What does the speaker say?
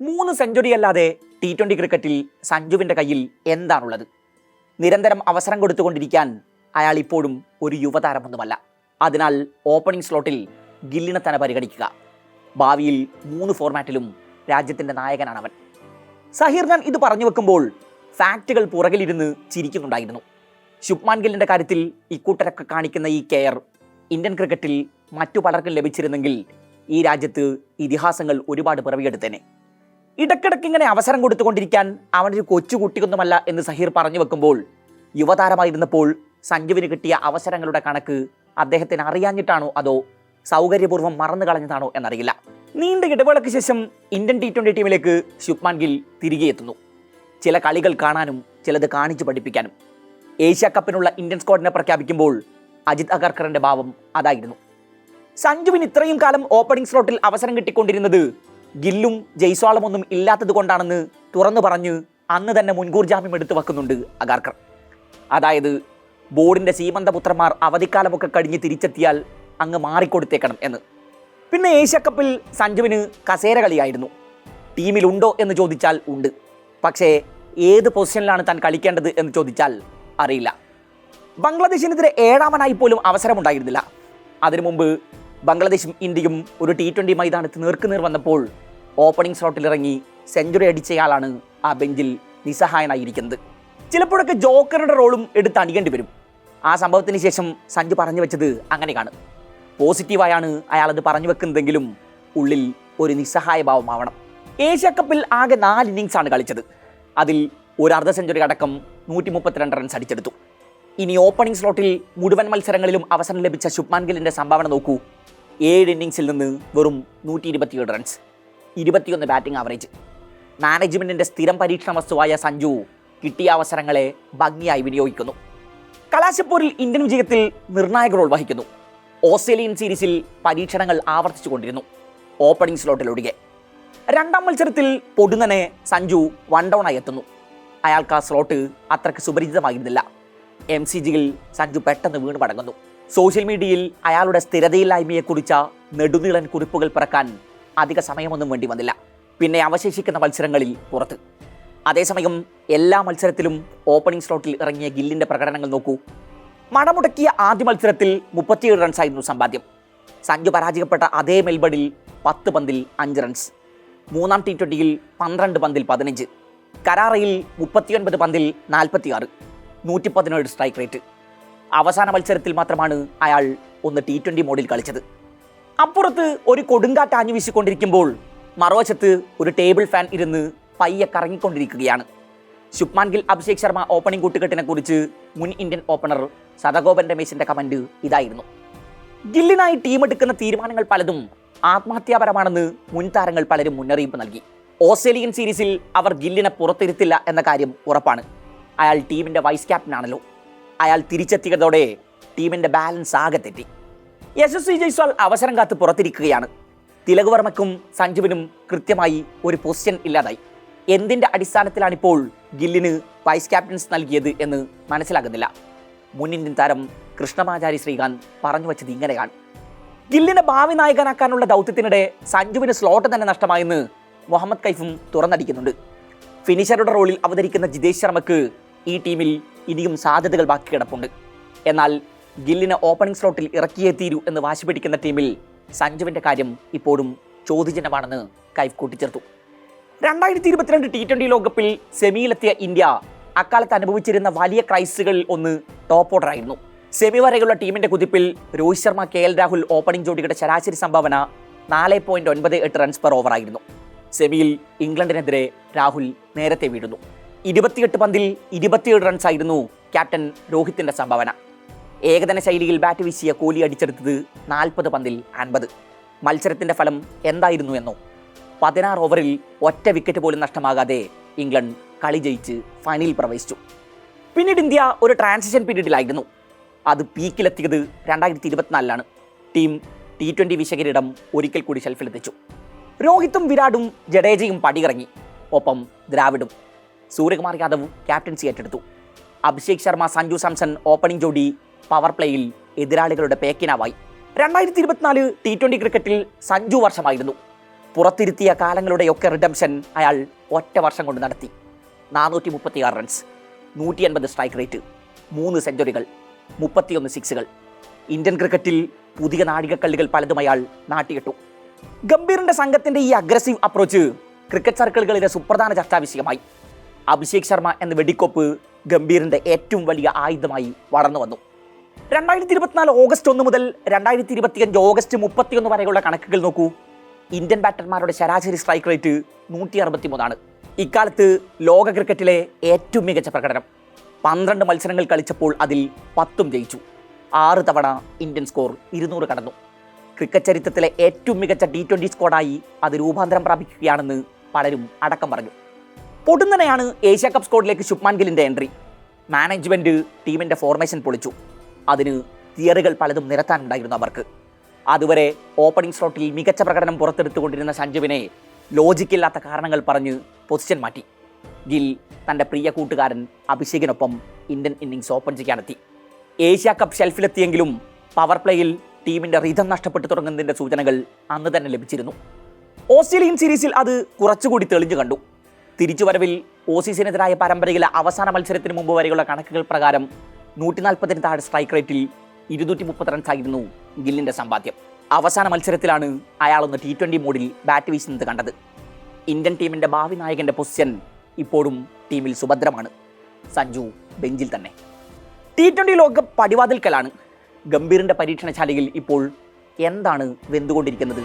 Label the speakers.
Speaker 1: മൂന്ന് സെഞ്ചുറി അല്ലാതെ T twenty ക്രിക്കറ്റിൽ സഞ്ജുവിന്റെ കയ്യിൽ എന്താണുള്ളത്? നിരന്തരം അവസരം കൊടുത്തുകൊണ്ടിരിക്കാൻ അയാൾ ഇപ്പോഴും ഒരു യുവതാരമൊന്നുമല്ല. അതിനാൽ ഓപ്പണിംഗ് സ്ലോട്ടിൽ ഗില്ലിനെ തന്നെ പരിഗണിക്കുക. ഭാവിയിൽ മൂന്ന് ഫോർമാറ്റിലും രാജ്യത്തിന്റെ നായകനാണ് അവൻ. സഹീർ ഖാൻ ഇത് പറഞ്ഞു വെക്കുമ്പോൾ ഫാക്റ്റുകൾ പുറകിലിരുന്ന് ചിരിക്കുന്നുണ്ടായിരുന്നു. ശുഭ്മാൻ ഗില്ലിന്റെ കാര്യത്തിൽ ഇക്കൂട്ടരൊക്കെ കാണിക്കുന്ന ഈ കെയർ ഇന്ത്യൻ ക്രിക്കറ്റിൽ മറ്റു പലർക്കും ലഭിച്ചിരുന്നെങ്കിൽ ഈ രാജ്യത്ത് ഇതിഹാസങ്ങൾ ഒരുപാട് പിറവിയെടുത്തേനെ. ഇടയ്ക്കിടയ്ക്ക് ഇങ്ങനെ അവസരം കൊടുത്തുകൊണ്ടിരിക്കാൻ അവനൊരു കൊച്ചു കുട്ടിയൊന്നുമല്ല എന്ന് സഹീർ പറഞ്ഞു വെക്കുമ്പോൾ യുവതാരമായിരുന്നപ്പോൾ സഞ്ജുവിന് കിട്ടിയ അവസരങ്ങളുടെ കണക്ക് അദ്ദേഹത്തിന് അറിയാഞ്ഞിട്ടാണോ അതോ സൗകര്യപൂർവം മറന്നു കളഞ്ഞതാണോ എന്നറിയില്ല. നീണ്ട ഇടവേളയ്ക്ക് ശേഷം ഇന്ത്യൻ ടി ട്വന്റി ടീമിലേക്ക് ശുഭ്മാൻ ഗിൽ തിരികെ എത്തുന്നു. ചില കളികൾ കാണാനും ചിലത് കാണിച്ചു പഠിപ്പിക്കാനും. ഏഷ്യ കപ്പിനുള്ള ഇന്ത്യൻ സ്ക്വാഡിനെ പ്രഖ്യാപിക്കുമ്പോൾ അജിത് അഗർക്കറിന്റെ ഭാവം അതായിരുന്നു. സഞ്ജുവിന് ഇത്രയും കാലം ഓപ്പണിംഗ് സ്ലോട്ടിൽ അവസരം കിട്ടിക്കൊണ്ടിരുന്നത് ഗില്ലും ജയ്സ്വാളും ഒന്നും ഇല്ലാത്തത് കൊണ്ടാണെന്ന് തുറന്നു പറഞ്ഞ് അന്ന് തന്നെ മുൻകൂർ ജാമ്യം എടുത്തു വെക്കുന്നുണ്ട് അഗാർക്കർ. അതായത് സീമന്ത സീമന്തപുത്രന്മാർ അവധിക്കാലമൊക്കെ കഴിഞ്ഞ് തിരിച്ചെത്തിയാൽ അങ്ങ് മാറിക്കൊടുത്തേക്കണം എന്ന്. പിന്നെ ഏഷ്യ കപ്പിൽ സഞ്ജുവിന് കസേര കളിയായിരുന്നു. ടീമിലുണ്ടോ എന്ന് ചോദിച്ചാൽ ഉണ്ട്. പക്ഷേ ഏത് പൊസിഷനിലാണ് താൻ കളിക്കേണ്ടത് എന്ന് ചോദിച്ചാൽ അറിയില്ല. ബംഗ്ലാദേശിനെതിരെ ഏഴാമനായി പോലും അവസരമുണ്ടായിരുന്നില്ല. അതിനു മുമ്പ് ബംഗ്ലാദേശും ഇന്ത്യയും ഒരു ടി ട്വന്റി മൈതാനത്ത് നേർക്കുനേർ വന്നപ്പോൾ ഓപ്പണിംഗ് സ്ലോട്ടിലിറങ്ങി സെഞ്ചുറി അടിച്ചയാളാണ് ആ ബെഞ്ചിൽ നിസ്സഹായനായിരിക്കുന്നത്. ചിലപ്പോഴൊക്കെ ജോക്കറുടെ റോളും എടുത്ത് അണിയേണ്ടി വരും. ആ സംഭവത്തിന് ശേഷം സഞ്ജു പറഞ്ഞു വെച്ചത് അങ്ങനെയാണ്. പോസിറ്റീവായാണ് അയാളത് പറഞ്ഞു വെക്കുന്നതെങ്കിലും ഉള്ളിൽ ഒരു നിസ്സഹായ ഭാവമാവണം ഏഷ്യ കപ്പിൽ ആകെ നാല് ഇന്നിങ്സാണ് കളിച്ചത്. അതിൽ ഒരു അർദ്ധ സെഞ്ചുറി അടക്കം നൂറ്റി മുപ്പത്തിരണ്ട് റൺസ് അടിച്ചെടുത്തു. ഇനി ഓപ്പണിംഗ് സ്ലോട്ടിൽ മുഴുവൻ മത്സരങ്ങളിലും അവസരം ലഭിച്ച ശുഭ്മാൻ ഗില്ലിന്റെ സംഭാവന നോക്കൂ. ഏഴ് ഇന്നിങ്സിൽ നിന്ന് വെറും നൂറ്റി ഇരുപത്തിയേഴ് റൺസ് ഇരുപത്തിയൊന്ന് ബാറ്റിംഗ് ആവറേജ് മാനേജ്മെന്റിന്റെ സ്ഥിരം പരീക്ഷണ വസ്തുവായ സഞ്ജു കിട്ടിയ അവസരങ്ങളെ ഭംഗിയായി വിനിയോഗിക്കുന്നു. കലാശപ്പൂരിൽ ഇന്ത്യൻ വിജയത്തിൽ നിർണായക റോൾ വഹിക്കുന്നു. ഓസ്ട്രേലിയൻ സീരീസിൽ പരീക്ഷണങ്ങൾ ആവർത്തിച്ചു കൊണ്ടിരുന്നു. ഓപ്പണിംഗ് സ്ലോട്ടിലൊഴികെ രണ്ടാം മത്സരത്തിൽ പൊടുന്നനെ സഞ്ജു വൺ ഡൗണായി എത്തുന്നു. അയാൾക്ക് ആ സ്ലോട്ട് അത്രയ്ക്ക് സുപരിചിതമായിരുന്നില്ല. എം സി ജിയിൽ സഞ്ജു പെട്ടെന്ന് വീണ് മടങ്ങുന്നു. സോഷ്യൽ മീഡിയയിൽ അയാളുടെ സ്ഥിരതയില്ലായ്മയെക്കുറിച്ച നെടുനീളൻ കുറിപ്പുകൾ പിറക്കാൻ അധിക സമയമൊന്നും വേണ്ടി വന്നില്ല. പിന്നെ അവശേഷിക്കുന്ന മത്സരങ്ങളിൽ പുറത്ത്. അതേസമയം എല്ലാ മത്സരത്തിലും ഓപ്പണിംഗ് സ്ലോട്ടിൽ ഇറങ്ങിയ ഗില്ലിന്റെ പ്രകടനങ്ങൾ നോക്കൂ. മണമുടക്കിയ ആദ്യ മത്സരത്തിൽ മുപ്പത്തിയേഴ് റൺസായിരുന്നു സമ്പാദ്യം. സഞ്ജു പരാജയപ്പെട്ട അതേ മെൽബണിൽ പത്ത് പന്തിൽ അഞ്ച് റൺസ് മൂന്നാം ടി ട്വന്റിയിൽ പന്ത്രണ്ട് പന്തിൽ പതിനഞ്ച്. കരാറയിൽ മുപ്പത്തിയൊൻപത് പന്തിൽ നാൽപ്പത്തിയാറ്. നൂറ്റി പതിനേഴ് സ്ട്രൈക്ക് റേറ്റ് അവസാന മത്സരത്തിൽ മാത്രമാണ് അയാൾ ഒന്ന് ടി ട്വന്റി മോഡിൽ കളിച്ചത്. അപ്പുറത്ത് ഒരു കൊടുങ്കാറ്റ് ആഞ്ഞു വീശിക്കൊണ്ടിരിക്കുമ്പോൾ മറുവശത്ത് ഒരു ടേബിൾ ഫാൻ ഇരുന്ന് പയ്യെ കറങ്ങിക്കൊണ്ടിരിക്കുകയാണ്. ശുഭ്മാൻ ഗിൽ അഭിഷേക് ശർമ്മ ഓപ്പണിംഗ് കൂട്ടുകെട്ടിനെ കുറിച്ച് മുൻ ഇന്ത്യൻ ഓപ്പണർ സദഗോപൻ രമേശിന്റെ കമന്റ് ഇതായിരുന്നു. ഗില്ലിനായി ടീം എടുക്കുന്ന തീരുമാനങ്ങൾ പലതും ആത്മഹത്യാപരമാണെന്ന് മുൻ താരങ്ങൾ പലരും മുന്നറിയിപ്പ് നൽകി. ഓസ്ട്രേലിയൻ സീരീസിൽ അവർ ഗില്ലിനെ പുറത്തിരുത്തില്ല എന്ന കാര്യം ഉറപ്പാണ്. അയാൾ ടീമിന്റെ വൈസ് ക്യാപ്റ്റനാണല്ലോ അയാൾ തിരിച്ചെത്തിയതോടെ ടീമിന്റെ ബാലൻസ് ആകെ തെറ്റി. യശസ്വി ജയ്സ്വാൾ അവസരം കാത്ത് പുറത്തിരിക്കുകയാണ്. തിലക് വർമ്മയ്ക്കും സഞ്ജുവിനും കൃത്യമായി ഒരു പൊസിഷൻ ഇല്ലാതായി. എന്തിന്റെ അടിസ്ഥാനത്തിലാണിപ്പോൾ ഗില്ലിന് വൈസ് ക്യാപ്റ്റൻസ് നൽകിയത് എന്ന് മനസ്സിലാകുന്നില്ല. മുൻ ഇന്ത്യൻ താരം കൃഷ്ണമാചാരി ശ്രീകാന്ത് പറഞ്ഞു വച്ചത് ഇങ്ങനെയാണ്. ഗില്ലിനെ ഭാവി നായകനാക്കാനുള്ള ദൗത്യത്തിനിടെ സഞ്ജുവിന് സ്ലോട്ട് തന്നെ നഷ്ടമായെന്ന് മുഹമ്മദ് കൈഫും തുറന്നടിക്കുന്നുണ്ട്. ഫിനിഷറുടെ റോളിൽ അവതരിക്കുന്ന ജിതേഷ് ശർമ്മക്ക് ഈ ടീമിൽ ഇനിയും സാധ്യതകൾ ബാക്കി കിടപ്പുണ്ട്. എന്നാൽ ഗില്ലിനെ ഓപ്പണിംഗ് സ്ലോട്ടിൽ ഇറക്കിയേ തീരൂ എന്ന് വാശി പിടിക്കുന്ന ടീമിൽ സഞ്ജുവിന്റെ കാര്യം ഇപ്പോഴും ചോദ്യചിഹ്നമാണെന്ന് കൈഫ് കൂട്ടിച്ചേർത്തു. രണ്ടായിരത്തി ഇരുപത്തിരണ്ട് ടി ട്വന്റി ലോകകപ്പിൽ സെമിയിലെത്തിയ ഇന്ത്യ അക്കാലത്ത് അനുഭവിച്ചിരുന്ന വലിയ ക്രൈസുകളിൽ ഒന്ന് ടോപ്പ് ഓർഡർ ആയിരുന്നു. സെമി വരെയുള്ള ടീമിന്റെ കുതിപ്പിൽ Rohit Sharma K L Rahul opening ജോഡിയുടെ ശരാശരി സംഭാവന നാല് പോയിന്റ് ഒൻപത് എട്ട് റൺസ് പെർ ഓവറായിരുന്നു സെമിയിൽ ഇംഗ്ലണ്ടിനെതിരെ രാഹുൽ നേരത്തെ വീഴുന്നു. ഇരുപത്തിയെട്ട് പന്തിൽ ഇരുപത്തിയേഴ് റൺസായിരുന്നു ക്യാപ്റ്റൻ രോഹിത്തിന്റെ സംഭാവന. ഏകദിന ശൈലിയിൽ ബാറ്റ് വീശിയ കോലി അടിച്ചെടുത്തത് നാൽപ്പത് പന്തിൽ അൻപത്. മത്സരത്തിന്റെ ഫലം എന്തായിരുന്നു എന്നോ? പതിനാറ് ഓവറിൽ ഒറ്റ വിക്കറ്റ് പോലും നഷ്ടമാകാതെ ഇംഗ്ലണ്ട് കളി ജയിച്ച് ഫൈനലിൽ പ്രവേശിച്ചു. പിന്നീട് ഇന്ത്യ ഒരു ട്രാൻസിഷൻ പീരീഡിലായിരുന്നു. അത് പീക്കിലെത്തിയത് രണ്ടായിരത്തി ഇരുപത്തിനാലിലാണ് ടീം ടി ട്വന്റി വിശകരിടം ഒരിക്കൽ കൂടി ഷെൽഫിലെത്തിച്ചു. രോഹിത്തും വിരാടും ജഡേജയും പടിയിറങ്ങി. ഒപ്പം ദ്രാവിഡും സൂര്യകുമാർ യാദവ് ക്യാപ്റ്റൻസി ഏറ്റെടുത്തു. അഭിഷേക് ശർമ്മ സഞ്ജു സാംസൺ ഓപ്പണിംഗ് ജോഡി പവർ പ്ലേയിൽ എതിരാളികളുടെ പേക്കിനാവായി. രണ്ടായിരത്തി ഇരുപത്തിനാല് ടി ട്വന്റി ക്രിക്കറ്റിൽ സഞ്ജു വർഷമായിരുന്നു. പുറത്തിരുത്തിയ കാലങ്ങളുടെയൊക്കെ റിഡംഷൻ അയാൾ ഒറ്റ വർഷം കൊണ്ട് നടത്തി. നാനൂറ്റി മുപ്പത്തിയാറ് റൺസ് നൂറ്റി അൻപത് സ്ട്രൈക്ക് റേറ്റ് മൂന്ന് സെഞ്ചുറികൾ മുപ്പത്തിയൊന്ന് സിക്സുകൾ ഇന്ത്യൻ ക്രിക്കറ്റിൽ പുതിയ നാഴികക്കല്ലുകൾ പലതും അയാൾ നാട്ടിയിട്ടു. ഗംഭീറിന്റെ സംഘത്തിന്റെ ഈ അഗ്രസീവ് അപ്രോച്ച് ക്രിക്കറ്റ് സർക്കിളുകളിലെ സുപ്രധാന ചർച്ചാ വിഷയമായി. അഭിഷേക് ശർമ്മ എന്ന വെടിക്കോപ്പ് ഗംഭീറിന്റെ ഏറ്റവും വലിയ ആയുധമായി വളർന്നു വന്നു. രണ്ടായിരത്തി ഇരുപത്തിനാല് ഓഗസ്റ്റ് ഒന്ന് മുതൽ രണ്ടായിരത്തി ഇരുപത്തിയഞ്ച് ഓഗസ്റ്റ് മുപ്പത്തിയൊന്ന് വരെയുള്ള കണക്കുകൾ നോക്കൂ. ഇന്ത്യൻ ബാറ്റർമാരുടെ ശരാശരി സ്ട്രൈക്ക് റേറ്റ് നൂറ്റി അറുപത്തി മൂന്നാണ് ഇക്കാലത്ത് ലോക ക്രിക്കറ്റിലെ ഏറ്റവും മികച്ച പ്രകടനം. പന്ത്രണ്ട് മത്സരങ്ങൾ കളിച്ചപ്പോൾ അതിൽ പത്തും ജയിച്ചു. ആറ് തവണ ഇന്ത്യൻ സ്കോർ ഇരുന്നൂറ് കടന്നു. ക്രിക്കറ്റ് ചരിത്രത്തിലെ ഏറ്റവും മികച്ച ടി ട്വന്റി സ്ക്വാഡായി അത് രൂപാന്തരം പ്രാപിക്കുകയാണെന്ന് പലരും അടക്കം പറഞ്ഞു. പൊടുന്നനെയാണ് ഏഷ്യ കപ്പ് സ്കോഡിലേക്ക് ശുഭ്മാൻ ഗില്ലിന്റെ എൻട്രി. മാനേജ്മെന്റ് ടീമിന്റെ ഫോർമേഷൻ പൊളിച്ചു. അതിന് തിയറികൾ പലതും നിരത്താനുണ്ടായിരുന്നു അവർക്ക്. അതുവരെ ഓപ്പണിംഗ് സ്ലോട്ടിൽ മികച്ച പ്രകടനം പുറത്തെടുത്തുകൊണ്ടിരുന്ന സഞ്ജുവിനെ ലോജിക്കില്ലാത്ത കാരണങ്ങൾ പറഞ്ഞ് പൊസിഷൻ മാറ്റി. ഗിൽ തന്റെ പ്രിയ കൂട്ടുകാരൻ അഭിഷേകിനൊപ്പം ഇന്ത്യൻ ഇന്നിങ്സ് ഓപ്പൺ ചെയ്യാനെത്തി. ഏഷ്യ കപ്പ് ഷെൽഫിലെത്തിയെങ്കിലും പവർ പ്ലേയിൽ ടീമിന്റെ റിതം നഷ്ടപ്പെട്ടു തുടങ്ങുന്നതിന്റെ സൂചനകൾ അന്ന് തന്നെ ലഭിച്ചിരുന്നു. ഓസ്ട്രേലിയൻ സീരീസിൽ അത് കുറച്ചുകൂടി തെളിഞ്ഞു കണ്ടു. തിരിച്ചുവരവിൽ ഓസീസിനെതിരായ പരമ്പരയിലെ അവസാന മത്സരത്തിന് മുമ്പ് വരെയുള്ള കണക്കുകൾ പ്രകാരം നൂറ്റി നാൽപ്പതിന് താഴെ സ്ട്രൈക്ക് റേറ്റിൽ ഇരുന്നൂറ്റി റൺസ് ആയിരുന്നു ഗില്ലിന്റെ സമ്പാദ്യം. അവസാന മത്സരത്തിലാണ് അയാളൊന്ന് ടി ട്വന്റി മോഡിൽ ബാറ്റ് വീശുന്നത് കണ്ടത്. ഇന്ത്യൻ ടീമിന്റെ ഭാവി നായകന്റെ പൊസിഷൻ ഇപ്പോഴും ടീമിൽ സുഭദ്രമാണ്. സഞ്ജു ബെഞ്ചിൽ തന്നെ. ടി ട്വന്റി ലോകകപ്പ് പടിവാതിൽക്കലാണ്. ഗംഭീറിന്റെ പരീക്ഷണശാലയിൽ ഇപ്പോൾ എന്താണ് വെന്തുകൊണ്ടിരിക്കുന്നത്?